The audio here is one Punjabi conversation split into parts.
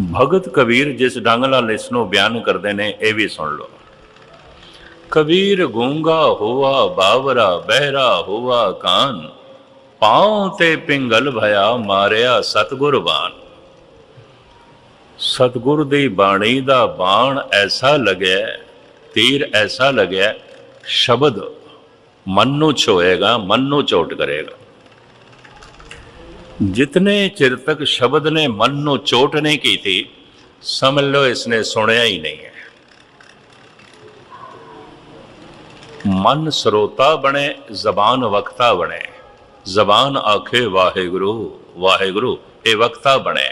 ਭਗਤ ਕਬੀਰ ਜਿਸ ਢੰਗ ਨਾਲ ਇਸ ਨੂੰ ਬਿਆਨ ਕਰਦੇ ਨੇ, ਇਹ ਵੀ ਸੁਣ ਲਓ। ਕਬੀਰ ਗੂੰਗਾ ਹੋਆ ਬਾਵਰਾ, ਬਹਿਰਾ ਹੋਆ ਕਾਨ। ਪਾਉ ਤੇ ਪਿੰਗਲ ਭਇਆ ਮਾਰਿਆ ਸਤਗੁਰ ਬਾਣ। ਸਤਗੁਰ ਦੀ ਬਾਣੀ ਦਾ ਬਾਣ ਐਸਾ ਲੱਗਿਆ, ਤੀਰ ਐਸਾ ਲੱਗਿਆ, ਸ਼ਬਦ ਮਨ ਨੂੰ ਛੋਏਗਾ, ਮਨ ਨੂੰ ਚੋਟ ਕਰੇਗਾ। ਜਿਤਨੇ ਚਿਰ ਤੱਕ ਸ਼ਬਦ ਨੇ ਮਨ ਨੂੰ ਚੋਟ ਨਹੀਂ ਕੀਤੀ, ਸਮਝ ਲਓ ਇਸਨੇ ਸੁਣਿਆ ਹੀ ਨਹੀਂ ਹੈ। ਮਨ ਸਰੋਤਾ ਬਣੇ, ਜ਼ਬਾਨ ਵਕਤਾ ਬਣੇ। ਜ਼ਬਾਨ ਆਖੇ, ਵਾਹਿਗੁਰੂ ਵਾਹਿਗੁਰੂ, ਇਹ ਵਕਤਾ ਬਣੇ।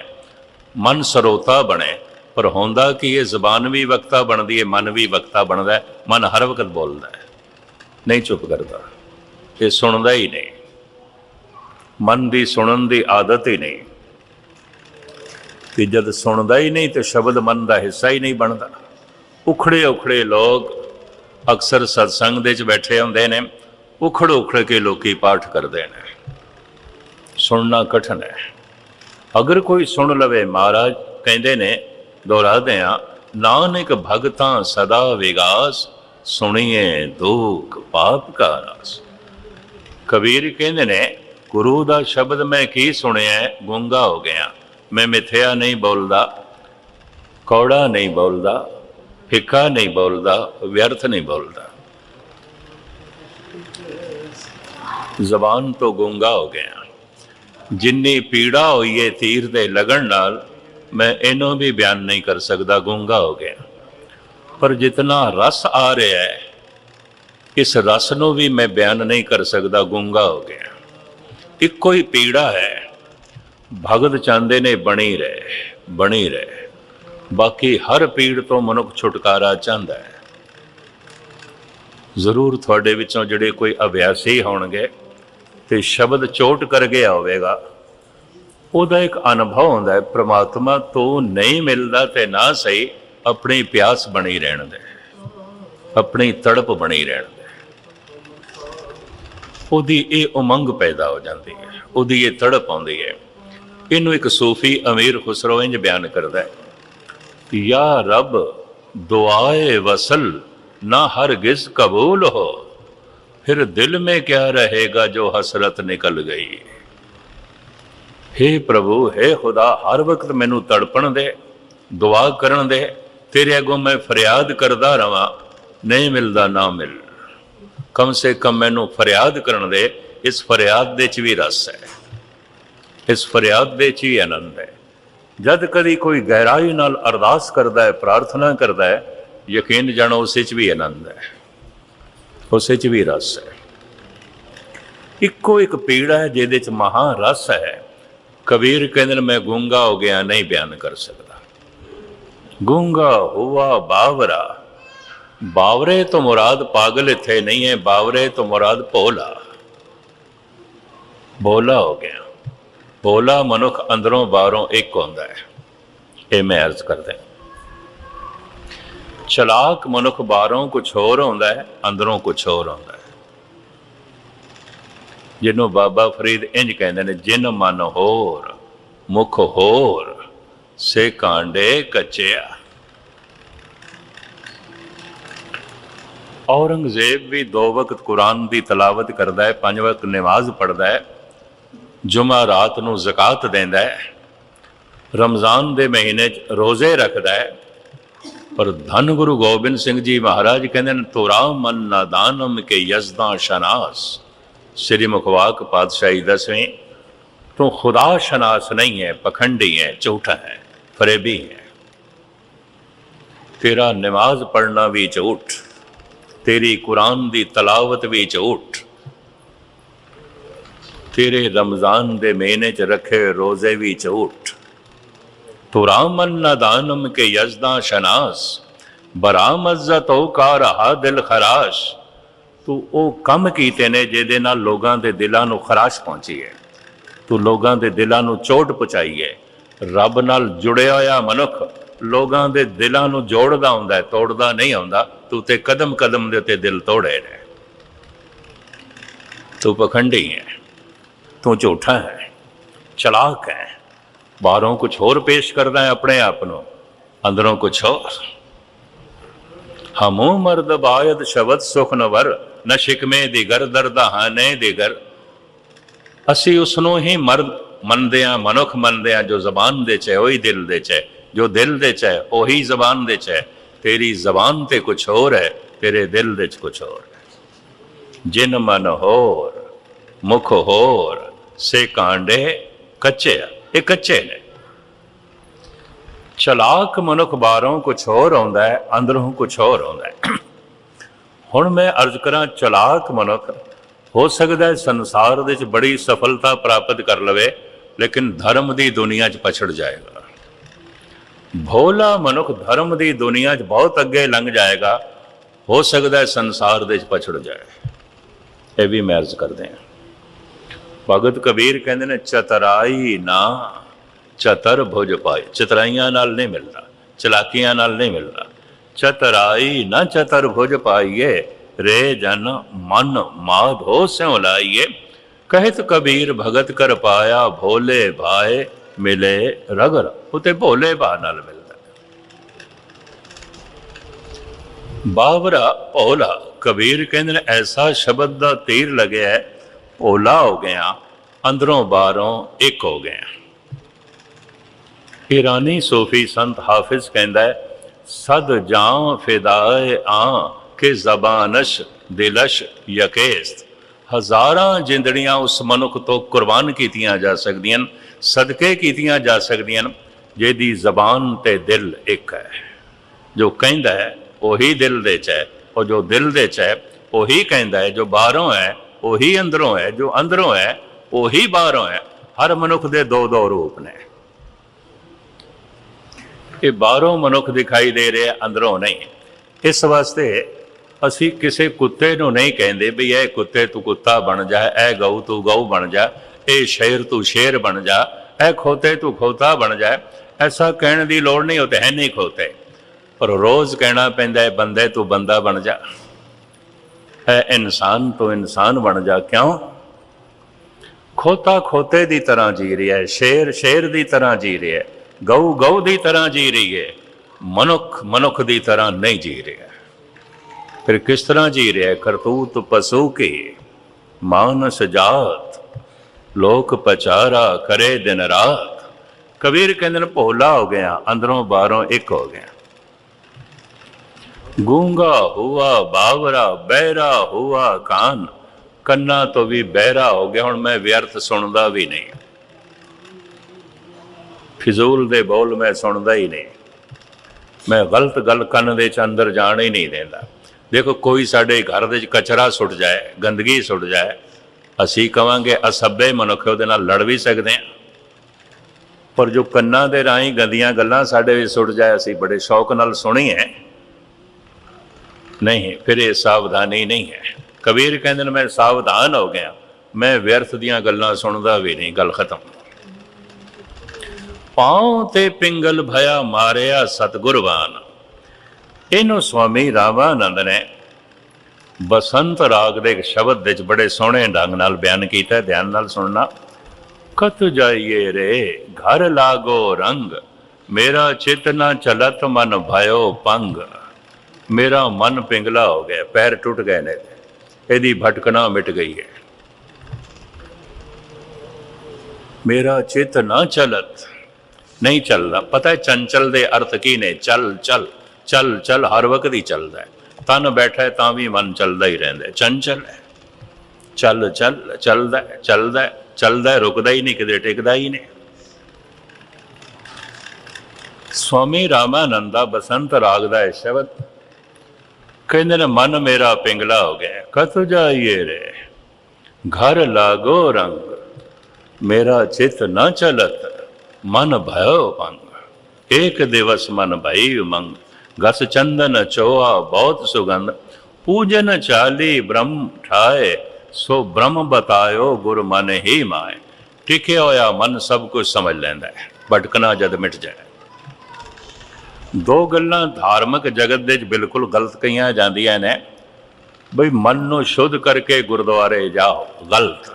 ਮਨ ਸਰੋਤਾ ਬਣੇ, ਪਰ ਹੁੰਦਾ ਕਿ ਇਹ ਜ਼ਬਾਨ ਵੀ ਵਕਤਾ ਬਣਦੀ ਹੈ, ਮਨ ਵੀ ਵਕਤਾ ਬਣਦਾ ਹੈ, ਮਨ ਹਰ ਵਕਤ ਬੋਲਦਾ ਹੈ। ਨਹੀਂ ਚੁੱਪ ਕਰਦਾ, ਇਹ ਸੁਣਦਾ ਹੀ ਨਹੀਂ। ਮਨ ਦੀ ਸੁਣਨ ਦੀ ਆਦਤ ਹੀ ਨਹੀਂ। ਤੇ ਜਦ ਸੁਣਦਾ ਹੀ ਨਹੀਂ ਤੇ ਸ਼ਬਦ ਮਨ ਦਾ ਹਿੱਸਾ ਹੀ ਨਹੀਂ ਬਣਦਾ। ਉਖੜੇ ਉਖੜੇ ਲੋਕ ਅਕਸਰ ਸਤਸੰਗ ਦੇ ਵਿੱਚ ਬੈਠੇ ਹੁੰਦੇ ਨੇ। ਉਖੜ ਉਖੜ ਕੇ ਲੋਕੀ ਪਾਠ ਕਰਦੇ ਨੇ। ਸੁਣਨਾ ਕਠਨ ਹੈ। ਅਗਰ ਕੋਈ ਸੁਣ ਲਵੇ ਮਹਾਰਾਜ, ਕਹਿੰਦੇ ਨੇ ਦੁਹਰਾਦੇ ਆ ਨਾਨਕ ਭਗਤਾਂ ਸਦਾ ਵਿਗਾਸ, ਸੁਣੀਏ ਦੁਖ ਪਾਪ ਕਾ ਰਸ ਕਬੀਰ ਕਹਿੰਦੇ ਨੇ ਗੁਰੂ ਦਾ ਸ਼ਬਦ ਮੈਂ ਕੀ ਸੁਣਿਆ, ਗੁੰਗਾ ਹੋ ਗਿਆ। ਮੈਂ ਮਿੱਥਿਆ ਨਹੀਂ ਬੋਲਦਾ, ਕੌੜਾ ਨਹੀਂ ਬੋਲਦਾ, ਫਿੱਕਾ ਨਹੀਂ ਬੋਲਦਾ, ਵਿਅਰਥ ਨਹੀਂ ਬੋਲਦਾ। ਜ਼ਬਾਨ ਤੋਂ ਗੁੰਗਾ ਹੋ ਗਿਆ। ਜਿੰਨੀ ਪੀੜਾ ਹੋਈ ਹੈ ਤੀਰ ਦੇ ਲਗਣ ਨਾਲ, ਮੈਂ ਇਹਨੂੰ ਵੀ ਬਿਆਨ ਨਹੀਂ ਕਰ ਸਕਦਾ, ਗੁੰਗਾ ਹੋ ਗਿਆ। ਪਰ ਜਿਤਨਾ ਰਸ ਆ ਰਿਹਾ ਹੈ, ਇਸ ਰਸ ਨੂੰ ਵੀ ਮੈਂ ਬਿਆਨ ਨਹੀਂ ਕਰ ਸਕਦਾ, ਗੁੰਗਾ ਹੋ ਗਿਆ। ਇੱਕੋ ਹੀ ਪੀੜਾ ਹੈ। ਭਗਤ ਚਾਹੁੰਦੇ ਨੇ ਬਣੀ ਰਹੇ ਬਣੀ ਰਹੇ। ਬਾਕੀ ਹਰ ਪੀੜ ਤੋਂ ਮਨੁੱਖ ਛੁਟਕਾਰਾ ਚਾਹੁੰਦਾ ਹੈ। ਜ਼ਰੂਰ ਤੁਹਾਡੇ ਵਿੱਚੋਂ ਜਿਹੜੇ ਕੋਈ ਅਭਿਆਸੀ ਹੋਣਗੇ ਤੇ ਸ਼ਬਦ ਚੋਟ ਕਰ ਗਿਆ ਹੋਵੇਗਾ ਉਹਦਾ ਇੱਕ ਅਨੁਭਵ ਹੁੰਦਾ ਹੈ, ਪ੍ਰਮਾਤਮਾ ਤੋਂ ਨਹੀਂ ਮਿਲਦਾ ਤੇ ਨਾ ਸਹੀ, ਆਪਣੀ ਪਿਆਸ ਬਣੀ ਰਹਿਣ ਦੇ, ਆਪਣੀ ਤੜਪ ਬਣੀ ਰਹਿਣ ਉਹਦੀ ਇਹ ਉਮੰਗ ਪੈਦਾ ਹੋ ਜਾਂਦੀ ਹੈ ਉਹਦੀ ਇਹ ਤੜਪ ਆਉਂਦੀ ਹੈ ਇਹਨੂੰ ਇੱਕ ਸੂਫੀ ਅਮੀਰ ਖੁਸਰੋ ਇੰਜ ਬਿਆਨ ਕਰਦਾ ਹੈ ਯਾ ਰੱਬ ਦੁਆਏ ਵਸਲ ਨਾ ਹਰਗਿਜ਼ ਕਬੂਲ ਹੋ ਫਿਰ ਦਿਲ में क्या रहेगा जो हसरत निकल गई हे ਪ੍ਰਭੂ हे ਖੁਦਾ ਹਰ ਵਕਤ ਮੈਨੂੰ ਤੜਪਣ ਦੇ ਦੁਆ ਕਰਨ ਦੇ ਤੇਰੇ ਅੱਗੋਂ ਮੈਂ ਫਰਿਆਦ ਕਰਦਾ ਰਵਾਂ ਨਹੀਂ ਮਿਲਦਾ ਨਾ ਮਿਲ ਕਮ ਸੇ ਕਮ ਮੈਨੂੰ ਫਰਿਆਦ ਕਰਨ ਦੇ, ਇਸ ਫਰਿਆਦ ਦੇ ਚ ਵੀ ਰਸ ਹੈ। ਇਸ ਫਰਿਆਦ ਦੇ ਚ ਹੀ ਆਨੰਦ ਹੈ। ਜਦ ਕਦੀ ਕੋਈ ਗਹਿਰਾਈ ਨਾਲ ਅਰਦਾਸ ਕਰਦਾ ਹੈ, ਪ੍ਰਾਰਥਨਾ ਕਰਦਾ ਹੈ, ਯਕੀਨ ਜਾਣੋ ਉਸੇ ਚ ਵੀ ਆਨੰਦ ਹੈ। ਉਸੇ ਚ ਵੀ ਰਸ ਹੈ। ਇੱਕੋ ਇੱਕ ਪੀੜਾ ਹੈ ਜਿਹਦੇ ਚ ਮਹਾ ਰਸ ਹੈ। ਕਬੀਰ ਕਹਿੰਦੇ ਨੇ, ਮੈਂ ਗੂੰਗਾ ਹੋ ਗਿਆ, ਨਹੀਂ ਬਿਆਨ ਕਰ ਸਕਦਾ। ਗੂੰਗਾ ਹੁਆ ਬਾਵਰਾ ਬਾਵਰੇ ਤੋਂ ਮੁਰਾਦ ਪਾਗਲ ਇੱਥੇ ਨਹੀਂ ਹੈ, ਬਾਵਰੇ ਤੋਂ ਮੁਰਾਦ ਭੋਲਾ। ਭੋਲਾ ਹੋ ਗਿਆ। ਭੋਲਾ ਮਨੁੱਖ ਅੰਦਰੋਂ ਬਾਹਰੋਂ ਇੱਕ ਹੁੰਦਾ ਹੈ। ਇਹ ਮੈਂ ਅਰਜ਼ ਕਰਦਾ ਚਲਾਕ ਮਨੁੱਖ ਬਾਹਰੋਂ ਕੁਝ ਹੋਰ ਹੁੰਦਾ ਹੈ, ਅੰਦਰੋਂ ਕੁਝ ਹੋਰ ਹੁੰਦਾ ਹੈ। ਜਿਹਨੂੰ ਬਾਬਾ ਫਰੀਦ ਇੰਜ ਕਹਿੰਦੇ ਨੇ, ਜਿਨ ਮਨ ਹੋਰ, ਮੁਖ ਹੋਰ, ਸੇ ਕਾਂਡੇ ਕੱਚਿਆ। ਔਰੰਗਜ਼ੇਬ ਵੀ ਦੋ ਵਕਤ ਕੁਰਾਨ ਦੀ ਤਲਾਵਤ ਕਰਦਾ ਹੈ, ਪੰਜ ਵਕਤ ਨਮਾਜ਼ ਪੜ੍ਹਦਾ ਹੈ ਜੁਮਾ ਰਾਤ ਨੂੰ ਜ਼ਕਾਤ ਦਿੰਦਾ ਹੈ, ਰਮਜ਼ਾਨ ਦੇ ਮਹੀਨੇ 'ਚ ਰੋਜ਼ੇ ਰੱਖਦਾ ਹੈ। ਪਰ ਧੰਨ ਗੁਰੂ ਗੋਬਿੰਦ ਸਿੰਘ ਜੀ ਮਹਾਰਾਜ ਕਹਿੰਦੇ ਨੇ, ਤੋਰਾ ਮਨ ਨਾਦਾਨਮ ਕੇ ਯਜ਼ਦਾ ਸ਼ਨਾਸ। ਸ੍ਰੀ ਮੁਖਵਾਕ ਪਾਤਸ਼ਾਹੀ ਦਸਵੇਂ, ਤੂੰ ਖੁਦਾ ਸ਼ਨਾਸ ਨਹੀਂ ਹੈ, ਪਖੰਡੀ ਹੈ, ਝੂਠਾ ਹੈ, ਫਰੇਬੀ ਹੈ। ਤੇਰਾ ਨਮਾਜ਼ ਪੜਨਾ ਵੀ ਝੂਠ। ਤੇਰੀ ਕੁਰਾਨ ਦੀ ਤਲਾਵਤ ਵੀ ਝੂਠ ਤੇਰੇ ਰਮਜ਼ਾਨ ਦੇ ਮਹੀਨੇ ਚ ਰੱਖੇ ਰੋਜ਼ੇ ਵੀ ਝੂਠ ਤੁਰਾਮਨ ਨਦਾਨਮ ਕੇ ਯਜ਼ਦਾ ਸ਼ਨਾਸ। ਬਰਾਮਜ਼ਤੋ ਕਾ ਰਹਾ ਦਿਲ ਖਰਾਸ਼। ਤੂੰ ਉਹ ਕੰਮ ਕੀਤੇ ਨੇ ਜਿਹਦੇ ਨਾਲ ਲੋਕਾਂ ਦੇ ਦਿਲਾਂ ਨੂੰ ਖਰਾਸ਼ ਪਹੁੰਚੀ ਹੈ। ਤੂੰ ਲੋਕਾਂ ਦੇ ਦਿਲਾਂ ਨੂੰ ਚੋਟ ਪਹੁੰਚਾਈ ਹੈ। ਰੱਬ ਨਾਲ ਜੁੜਿਆ ਹੋਇਆ ਮਨੁੱਖ ਲੋਕਾਂ ਦੇ ਦਿਲਾਂ ਨੂੰ ਜੋੜਦਾ ਹੁੰਦਾ ਹੈ, ਤੋੜਦਾ ਨਹੀਂ ਆਉਂਦਾ ਤੂੰ ਤੇ ਕਦਮ ਕਦਮ ਦੇ ਉੱਤੇ ਦਿਲ ਤੋੜੇ ਨੇ ਤੂੰ ਪਖੰਡੀ ਹੈ। ਤੂੰ ਝੂਠਾ ਹੈ। ਚਲਾਕ ਹੈ। ਬਾਹਰੋਂ ਕੁਝ ਹੋਰ ਪੇਸ਼ ਕਰਦਾ ਹੈ ਆਪਣੇ ਆਪ ਨੂੰ। ਅੰਦਰੋਂ ਕੁਝ ਹੋਰ। ਹਮੋ ਮਰਦ ਬਾਇਦ ਸ਼ਬਦ ਸੁਖ ਨਵਰ ਨ ਸ਼ਿਕਮੇ ਦਿਗਰ ਦਰਦਹਾਨੇ ਦਿਗਰ। ਅਸੀਂ ਉਸ ਨੂੰ ਹੀ ਮਰਦ ਮੰਨਦੇ ਆ ਮਨੁੱਖ ਮੰਨਦੇ ਆ ਜੋ ਜ਼ਬਾਨ ਦੇ ਚ ਹੈ ਦਿਲ ਦੇ ਚ ਹੈ। ਜੋ ਦਿਲ ਦੇ ਚ ਹੈ, ਉਹੀ ਜ਼ਬਾਨ ਦੇ ਚ ਹੈ। ਤੇਰੀ ਜ਼ਬਾਨ ਤੇ ਕੁਝ ਹੋਰ ਹੈ, ਤੇਰੇ ਦਿਲ ਦੇ ਚ ਕੁਝ ਹੋਰ ਹੈ। ਜਿਨ ਮਨ ਹੋਰ, ਮੁਖ ਹੋਰ, ਸੇ ਕਾਂਡੇ ਕੱਚੇ ਆ, ਇਹ ਕੱਚੇ ਨੇ। ਚਲਾਕ ਮਨੁੱਖ ਬਾਹਰੋਂ ਕੁਝ ਹੋਰ ਆਉਂਦਾ ਹੈ, ਅੰਦਰੋਂ ਕੁਝ ਹੋਰ ਆਉਂਦਾ ਹੈ। ਹੁਣ ਮੈਂ ਅਰਜ਼ ਕਰਾਂ, ਚਲਾਕ ਮਨੁੱਖ, ਹੋ ਸਕਦਾ ਹੈ ਸੰਸਾਰ ਦੇ ਵਿੱਚ ਬੜੀ ਸਫਲਤਾ ਪ੍ਰਾਪਤ ਕਰ ਲਵੇ, ਲੇਕਿਨ ਧਰਮ ਦੀ ਦੁਨੀਆ 'ਚ ਪਛੜ ਜਾਏਗਾ। ਭੋਲਾ ਮਨੁੱਖ ਧਰਮ ਦੀ ਦੁਨੀਆ 'ਚ ਬਹੁਤ ਅੱਗੇ ਲੰਘ ਜਾਏਗਾ। ਹੋ ਸਕਦਾ ਹੈ ਸੰਸਾਰ ਦੇ ਵਿੱਚ ਪਛੜ ਜਾਏ। ਇਹ ਵੀ ਮੈਂ ਅਰਜ਼ ਕਰਦੇ ਹਾਂ। ਭਗਤ ਕਬੀਰ ਕਹਿੰਦੇ ਨੇ, ਚਤਰਾਈ ਨਾ, ਚਤਰ ਭੁਜ ਪਾਏ। ਚਤਰਾਈਆਂ ਨਾਲ ਨਹੀਂ ਮਿਲਣਾ, ਚਲਾਕੀਆਂ ਨਾਲ ਨਹੀਂ ਮਿਲਣਾ। ਚਤਰਾਈ ਨਾ, ਚਤਰ ਭੁਜ ਪਾਈਏ, ਰੇ ਜਨ ਮਨ ਮਾਧੋ ਸਿਉ ਲਾਈਏ। ਕਹਿਤ ਕਬੀਰ, ਭਗਤ ਕਰ ਪਾਇਆ ਭੋਲੇ ਭਾਏ ਮਿਲੇ ਰਗਰ ਉਤੇ ਭੋਲੇ ਭਾ ਨਾਲ ਮਿਲਦਾ। ਬਾਵਰਾ ਭੋਲਾ ਕਬੀਰ ਕਹਿੰਦੇ ਨੇ ਐਸਾ ਸ਼ਬਦ ਦਾ ਤੀਰ ਲੱਗਿਆ ਹੈ, ਭੋਲਾ ਹੋ ਗਿਆ ਅੰਦਰੋਂ ਬਾਹਰੋਂ ਇੱਕ ਹੋ ਗਿਆ। ਈਰਾਨੀ ਸੂਫੀ ਸੰਤ ਹਾਫਿਜ਼ ਕਹਿੰਦਾ ਹੈ ਸਦ ਜਾਂ ਫਿਦਾਏ ਆ ਕਿ ਜ਼ਬਾਨਸ਼ ਦਿਲਸ਼ ਯਕੇਸ। ਹਜ਼ਾਰਾਂ ਜਿੰਦੜੀਆਂ ਉਸ ਮਨੁੱਖ ਤੋਂ ਕੁਰਬਾਨ ਕੀਤੀਆਂ ਜਾ ਸਕਦੀਆਂ ਹਨ, ਸਦਕੇ ਕੀਤੀਆਂ ਜਾ ਸਕਦੀਆਂ ਨੇ ਜਿਹਦੀ ਜ਼ਬਾਨ ਤੇ ਦਿਲ ਇੱਕ ਹੈ। ਜੋ ਕਹਿੰਦਾ ਹੈ, ਉਹੀ ਦਿਲ ਦੇ ਚ ਹੈ, ਉਹ ਜੋ ਦਿਲ ਦੇ ਚ ਹੈ, ਉਹੀ ਕਹਿੰਦਾ ਹੈ, ਜੋ ਬਾਹਰੋਂ ਹੈ, ਉਹੀ ਅੰਦਰੋਂ ਹੈ, ਜੋ ਅੰਦਰੋਂ ਹੈ, ਉਹੀ ਬਾਹਰੋਂ ਹੈ। ਹਰ ਮਨੁੱਖ ਦੇ ਦੋ ਦੋ ਰੂਪ ਨੇ। ਇਹ ਬਾਹਰੋਂ ਮਨੁੱਖ ਦਿਖਾਈ ਦੇ ਰਿਹਾ, ਅੰਦਰੋਂ ਨਹੀਂ। ਇਸ ਵਾਸਤੇ ਅਸੀਂ ਕਿਸੇ ਕੁੱਤੇ ਨੂੰ ਨਹੀਂ ਕਹਿੰਦੇ ਵੀ ਇਹ ਕੁੱਤੇ ਤੂੰ ਕੁੱਤਾ ਬਣ ਜਾ, ਇਹ ਗਊ ਤੂੰ ਗਊ ਬਣ ਜਾ। ਇਹ ਸ਼ੇਰ ਤੂੰ ਸ਼ੇਰ ਬਣ ਜਾ, ਇਹ ਖੋਤੇ ਤੂੰ ਖੋਤਾ ਬਣ ਜਾ। ਐਸਾ ਕਹਿਣ ਦੀ ਲੋੜ ਨਹੀਂ, ਉਹ ਤੇ ਹੈ ਨਹੀਂ ਖੋਤੇ। ਪਰ ਰੋਜ਼ ਕਹਿਣਾ ਪੈਂਦਾ ਹੈ, ਬੰਦੇ ਤੂੰ ਬੰਦਾ ਬਣ ਜਾ। ਹੈ ਇਨਸਾਨ ਤੂੰ ਇਨਸਾਨ ਬਣ ਜਾ, ਕਿਉਂ? ਖੋਤਾ ਖੋਤੇ ਦੀ ਤਰ੍ਹਾਂ ਜੀ ਰਿਹਾ ਹੈ, ਸ਼ੇਰ ਸ਼ੇਰ ਦੀ ਤਰ੍ਹਾਂ ਜੀ ਰਿਹਾ ਹੈ, ਗਊ ਗਊ ਦੀ ਤਰ੍ਹਾਂ ਜੀ ਰਹੀ ਹੈ, ਮਨੁੱਖ ਮਨੁੱਖ ਦੀ ਤਰ੍ਹਾਂ ਨਹੀਂ ਜੀ ਰਿਹਾ ਫਿਰ ਕਿਸ ਤਰ੍ਹਾਂ ਜੀ ਰਿਹਾ ਕਰਤੂਤ ਪਸ਼ੂ ਕੀ? ਮਾਨਸ ਜਾਤ ਲੋਕ ਪਚਾਰਾ ਕਰੇ ਦਿਨ ਰਾਤ। ਕਬੀਰ ਕਹਿੰਦੇ ਨੇ ਭੋਲਾ ਹੋ ਗਿਆ, ਅੰਦਰੋਂ ਬਾਹਰੋਂ ਇੱਕ ਹੋ ਗਿਆ। ਗੂੰਗਾ ਹੁਆ ਬਾਵਰਾ, ਬਹਿਰਾ ਹੁਆ ਕਾਨ। ਕੰਨਾਂ ਤੋਂ ਵੀ ਬਹਿਰਾ ਹੋ ਗਿਆ, ਹੁਣ ਮੈਂ ਵਿਅਰਥ ਸੁਣਦਾ ਵੀ ਨਹੀਂ। ਫਿਜ਼ੂਲ ਦੇ ਬੋਲ ਮੈਂ ਸੁਣਦਾ ਹੀ ਨਹੀਂ। ਮੈਂ ਗਲਤ ਗੱਲ ਕੰਨ ਦੇ ਚ ਅੰਦਰ ਜਾਣ ਹੀ ਨਹੀਂ ਦਿੰਦਾ। ਦੇਖੋ, ਕੋਈ ਸਾਡੇ ਘਰ ਦੇ ਚ ਕਚਰਾ ਸੁੱਟ ਜਾਏ, ਗੰਦਗੀ ਸੁੱਟ ਜਾਏ ਅਸੀਂ ਕਵਾਂਗੇ ਅਸੱਭੇ ਮਨੁੱਖ ਉਹਦੇ ਨਾਲ ਲੜ ਵੀ ਸਕਦੇ ਹਾਂ। ਪਰ ਜੋ ਕੰਨਾਂ ਦੇ ਰਾਹੀਂ ਗੰਦੀਆਂ ਗੱਲਾਂ ਸਾਡੇ ਵਿੱਚ ਸੁੱਟ ਜਾਏ, ਅਸੀਂ ਬੜੇ ਸ਼ੌਕ ਨਾਲ ਸੁਣੀਏ। ਨਹੀਂ, ਫਿਰ ਇਹ ਸਾਵਧਾਨੀ ਨਹੀਂ ਹੈ। ਕਬੀਰ ਕਹਿੰਦੇ ਨੇ, ਮੈਂ ਸਾਵਧਾਨ ਹੋ ਗਿਆ। ਮੈਂ ਵਿਅਰਥ ਦੀਆਂ ਗੱਲਾਂ ਸੁਣਦਾ ਵੀ ਨਹੀਂ, ਗੱਲ ਖਤਮ। ਪਾਉ ਤੇ ਪਿੰਗਲ ਭਇਆ ਮਾਰਿਆ ਸਤਗੁਰਵਾਨ ਇਹਨੂੰ ਸਵਾਮੀ ਰਾਮਾਨੰਦ ਨੇ ਬਸੰਤ ਰਾਗ ਦੇ ਇੱਕ ਸ਼ਬਦ ਵਿੱਚ ਬੜੇ ਸੋਹਣੇ ਢੰਗ ਨਾਲ ਬਿਆਨ ਕੀਤਾ ਧਿਆਨ ਨਾਲ ਸੁਣਨਾ। ਕਤ ਜਾਈਏ ਰੇ, ਘਰ ਲਾਗੋ ਰੰਗ, ਮੇਰਾ ਚਿਤ ਨਾ ਚਲਤ ਮਨ ਭਇਓ ਪੰਗ। ਮੇਰਾ ਮਨ ਪਿੰਗਲਾ ਹੋ ਗਿਆ, ਪੈਰ ਟੁੱਟ ਗਏ ਨੇ। ਇਹਦੀ ਭਟਕਣਾ ਮਿਟ ਗਈ ਹੈ। ਮੇਰਾ ਚਿਤ ਨਾ ਚਲਤ ਨਹੀਂ ਚੱਲਦਾ ਪਤਾ ਹੈ ਚੰਚਲ ਦੇ ਅਰਥ ਕੀ ਨੇ? ਚੱਲ ਚੱਲ ਚੱਲ ਚੱਲ, ਹਰ ਵਕਤ ਹੀ ਚੱਲਦਾ ਹੈ। ਤਨ ਬੈਠਾ ਹੈ ਤਾਂ ਵੀ ਮਨ ਚੱਲਦਾ ਹੀ ਰਹਿੰਦਾ ਹੈ। ਚੰਚਲ ਹੈ। ਚੱਲ ਚੱਲ ਚੱਲਦਾ ਹੈ, ਚੱਲਦਾ ਚੱਲਦਾ ਰੁਕਦਾ ਹੀ ਨਹੀਂ ਕਿਤੇ ਟਿਕਦਾ ਹੀ ਨਹੀਂ। ਸਵਾਮੀ ਰਾਮਾਨੰਦਾ ਬਸੰਤ ਰਾਗ ਦਾ ਇਹ ਸ਼ਬਦ ਕਹਿੰਦੇ ਨੇ ਮਨ ਮੇਰਾ ਪਿੰਗਲਾ ਹੋ ਗਿਆ ਕਤ ਜਾਈਏ ਰੇ? ਘਰ ਲਾਗੋ ਰੰਗ ਮੇਰਾ ਚਿਤ ਨਾ ਚਲਤ ਮਨ ਭਇਓ ਪੰਗ ਏਕ ਦਿਵਸ ਮਨ ਭਈ ਮੰਗ ਗਸ ਚੰਦਨ ਚੋਆ ਬਹੁਤ ਸੁਗੰਧ। ਪੂਜਨ ਚਾਲੀ ਬ੍ਰਹਮ ਠਾਏ, ਸੋ ਬ੍ਰਹਮ ਬਤਾਇਓ ਗੁਰ ਮਨ ਹੀ ਮਾਏ। ਟਿਕਿਆ ਹੋਇਆ ਮਨ ਸਭ ਕੁਝ ਸਮਝ ਲੈਂਦਾ ਹੈ, ਭਟਕਣਾ ਜਦ ਮਿਟ ਜਾਏ। ਦੋ ਗੱਲਾਂ ਧਾਰਮਿਕ ਜਗਤ ਦੇ ਵਿੱਚ ਬਿਲਕੁਲ ਗਲਤ ਕਹੀਆਂ ਜਾਂਦੀਆਂ ਨੇ। ਬਈ ਮਨ ਨੂੰ ਸ਼ੁੱਧ ਕਰਕੇ ਗੁਰਦੁਆਰੇ ਜਾਓ, ਗਲਤ।